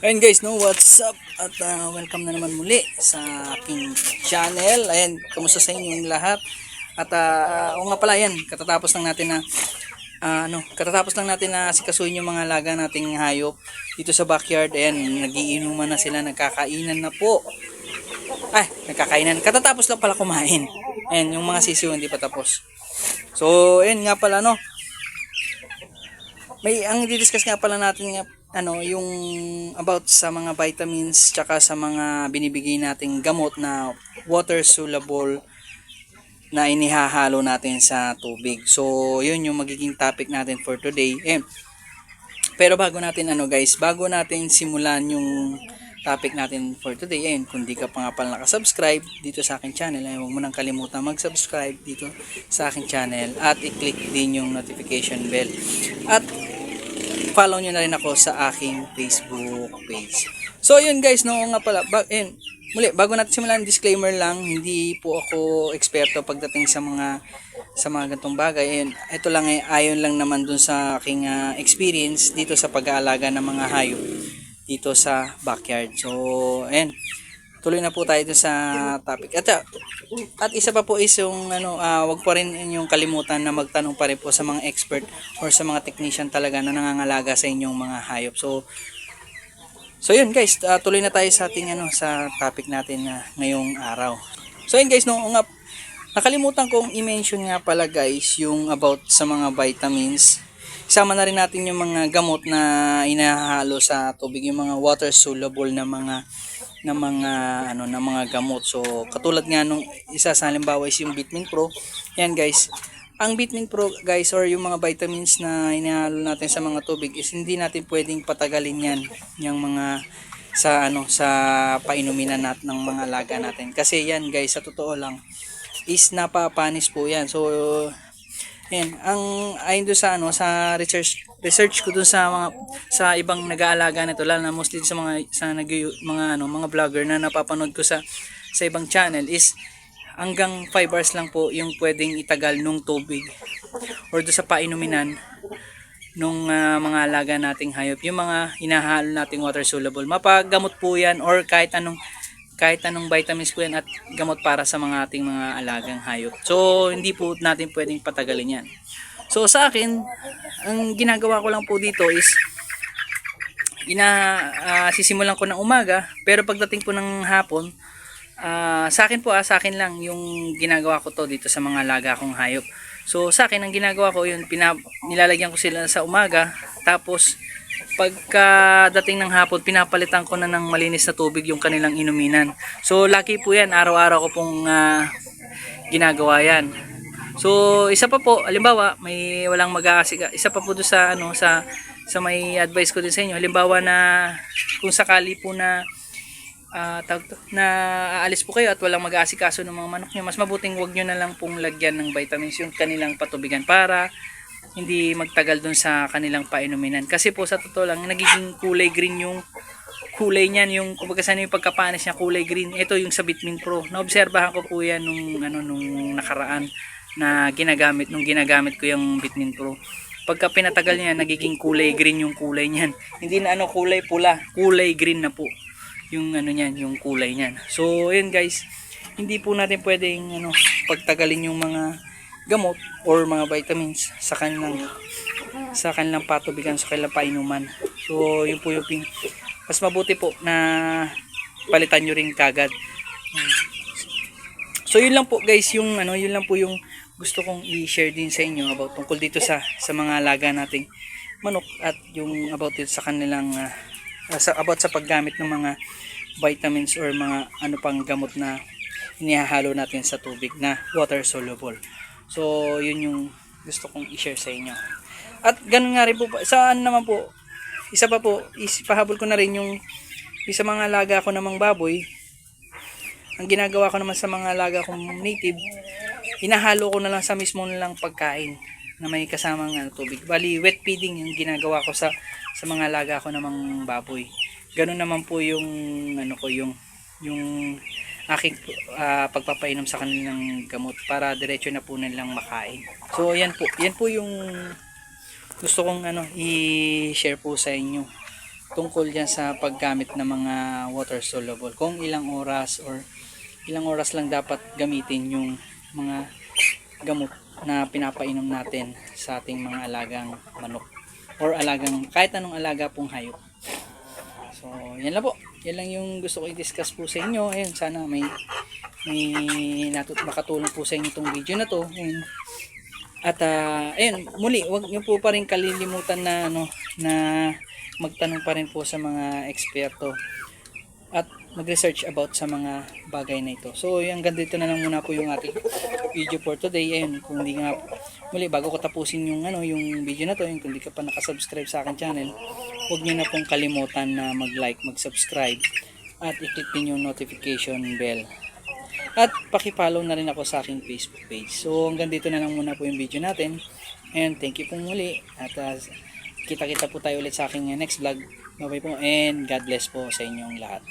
Ayun guys, no, what's up? At uh, welcome na naman muli sa aking channel. Ayan, kamusta sa inyong lahat? At uh, o nga pala, ayan, katatapos lang natin na ah, ano, katatapos lang natin na sikasuhin yung mga laga nating hayop dito sa backyard. Ayan, nagiinuman na sila, nagkakainan na po. Ay, nagkakainan. Katatapos lang pala kumain. Ayan, yung mga sisiw hindi pa tapos. So, ayan nga pala, no. May ang i-discuss nga pala natin nga ano yung about sa mga vitamins tsaka sa mga binibigay nating gamot na water soluble na inihahalo natin sa tubig. So, yun yung magiging topic natin for today. Eh, pero bago natin ano guys, bago natin simulan yung topic natin for today, ayun, kung di ka pa nga pala nakasubscribe dito sa akin channel, ay huwag mo nang kalimutan mag-subscribe dito sa akin channel at i-click din yung notification bell. At follow nyo na rin ako sa aking Facebook page. So, yun guys, no, nga pala, ba, yun, muli, bago natin simulan, disclaimer lang, hindi po ako eksperto pagdating sa mga sa mga gantong bagay. Ayun, ito lang eh, ayon lang naman dun sa aking ah, experience dito sa pag-aalaga ng mga hayop dito sa backyard. So, ayan, tuloy na po tayo dun sa topic. At, at isa pa po is yung ano, ah, wag pa rin inyong kalimutan na magtanong pa rin po sa mga expert or sa mga technician talaga na nangangalaga sa inyong mga hayop. So, So yun guys, ah, tuloy na tayo sa ating ano sa topic natin na ngayong araw. So yun guys, no, nga nakalimutan kong i-mention nga pala guys yung about sa mga vitamins. Isama na rin natin yung mga gamot na inahalo sa tubig, yung mga water soluble na mga na mga ano na mga gamot. So katulad nga nung isa sa halimbawa is yung Vitamin Pro. Yan guys. Ang Vitamin Pro guys or yung mga vitamins na inahalo natin sa mga tubig is hindi natin pwedeng patagalin yan yung mga sa ano sa painuminan natin ng mga laga natin. Kasi yan guys sa totoo lang is napapanis po yan. So yan, ang ayon do sa ano sa research research ko dun sa mga sa ibang nag-aalaga nito lalo na mostly sa mga sa nag mga ano mga vlogger na napapanood ko sa sa ibang channel is hanggang 5 hours lang po yung pwedeng itagal nung tubig or do sa painuminan nung ah, mga alaga nating hayop. Yung mga hinahalo nating water soluble. Mapagamot po yan or kahit anong kahit anong vitamins po yan at gamot para sa mga ating mga alagang hayop. So, hindi po natin pwedeng patagalin yan. So, sa akin, ang ginagawa ko lang po dito is ina ah, sisimulan ko ng umaga pero pagdating po ng hapon ah, sa akin po ah, sa akin lang yung ginagawa ko to dito sa mga alaga kong hayop so sa akin ang ginagawa ko yun pina, nilalagyan ko sila sa umaga tapos pagkadating ng hapon pinapalitan ko na ng malinis na tubig yung kanilang inuminan so lucky po yan araw-araw ko pong ah, ginagawa yan So, isa pa po, halimbawa, may walang mag-aasika. Isa pa po do sa ano sa sa may advice ko din sa inyo. Halimbawa na kung sakali po na tawag to, na aalis po kayo at walang mag-aasikaso ng mga manok niyo, mas mabuting wag niyo na lang pong lagyan ng vitamins yung kanilang patubigan para hindi magtagal dun sa kanilang painuminan. Kasi po sa totoo lang, nagiging kulay green yung kulay niyan, yung kumbaga sana yung pagkapanis niya kulay green. Ito yung sa Vitamin Pro. Naobserbahan ko po yan nung ano nung nakaraan na ginagamit nung ginagamit ko yung Vitamin Pro. Pagka pinatagal niya, nagiging kulay green yung kulay niyan. Hindi na ano kulay pula, kulay green na po yung ano niyan, yung kulay niyan. So, yun guys, hindi po natin pwedeng ano pagtagalin yung mga gamot or mga vitamins sa kanilang sa kanilang patubigan, sa kanilang painuman. So, yun po yung pin mas mabuti po na palitan nyo rin kagad. So yun lang po guys, yung ano, yun lang po yung gusto kong i-share din sa inyo about tungkol dito sa sa mga alaga nating manok at yung about dito sa kanilang ah, sa, about sa paggamit ng mga vitamins or mga ano pang gamot na inihahalo natin sa tubig na water soluble. So yun yung gusto kong i-share sa inyo. At ganun nga rin po, saan naman po, isa pa po, is pahabol ko na rin yung isa mga alaga ko namang baboy, ang ginagawa ko naman sa mga alaga kong native, hinahalo ko na lang sa mismo nilang pagkain na may kasamang ano, tubig. Bali, wet feeding yung ginagawa ko sa sa mga alaga ko namang baboy. Ganun naman po yung ano ko yung yung aking ah, pagpapainom sa kanilang gamot para diretso na po nilang makain. So, yan po. Yan po yung gusto kong ano i-share po sa inyo tungkol yan sa paggamit ng mga water soluble. Kung ilang oras or ilang oras lang dapat gamitin yung mga gamot na pinapainom natin sa ating mga alagang manok or alagang kahit anong alaga pong hayop. So, yan lang po. Yan lang yung gusto ko i-discuss po sa inyo. Ayun, sana may may natut makatulong po sa inyo itong video na to. Ayun. At ah, ayun, muli, wag niyo po pa rin kalilimutan na ano na magtanong pa rin po sa mga eksperto at mag-research about sa mga bagay na ito. So, yung dito na lang muna po yung ating video for today. Ayun, kung hindi nga muli bago ko tapusin yung ano, yung video na to, yung kung hindi ka pa nakasubscribe sa akin channel, huwag niyo na pong kalimutan na mag-like, mag-subscribe at i-click din yung notification bell. At paki-follow na rin ako sa aking Facebook page. So hanggang dito na lang muna po yung video natin. And thank you po muli. At uh, kita-kita po tayo ulit sa aking next vlog. Bye-bye po and God bless po sa inyong lahat.